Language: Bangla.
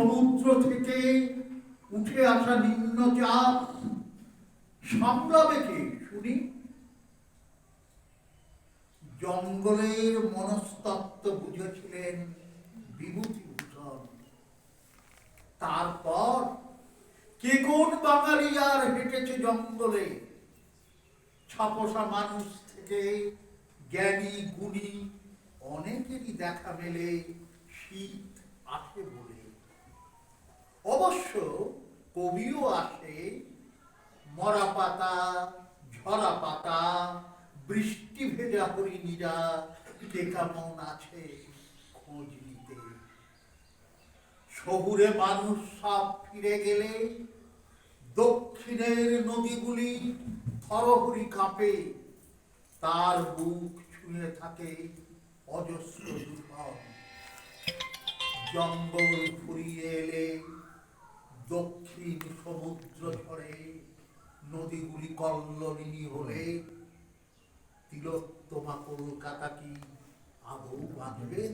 সমুদ্র থেকে উঠে আসা নিম্নচাপ সামলাবে কে? শুনি। জঙ্গলের মনস্তত্ত্ব বুঝেছিলেন বিভূতিভূষণ তারপর কে কোন বাঙালি আর হেঁটেছে জঙ্গলে? ছাপোষা মানুষ থেকে জ্ঞানী গুণী অনেকেরই দেখা মেলে শীত আসে অবশ্য কবিও আসে মরা পাতা ঝরা পাতা বৃষ্টি ভেজা হরিণীরা কে কেমন আছে খোঁজ নিতে। শহুরে মানুষ সব ফিরে গেলে দক্ষিণের নদীগুলি থরহরি কাঁপে, তার বুক ছুঁয়ে থাকে অজস্র জঙ্গল দক্ষিণ সমুদ্র ঝরে নদীগুলি কল্লিনী হলে তিলোত্তমা কলকাতা কি আদৌ বাঁধবেন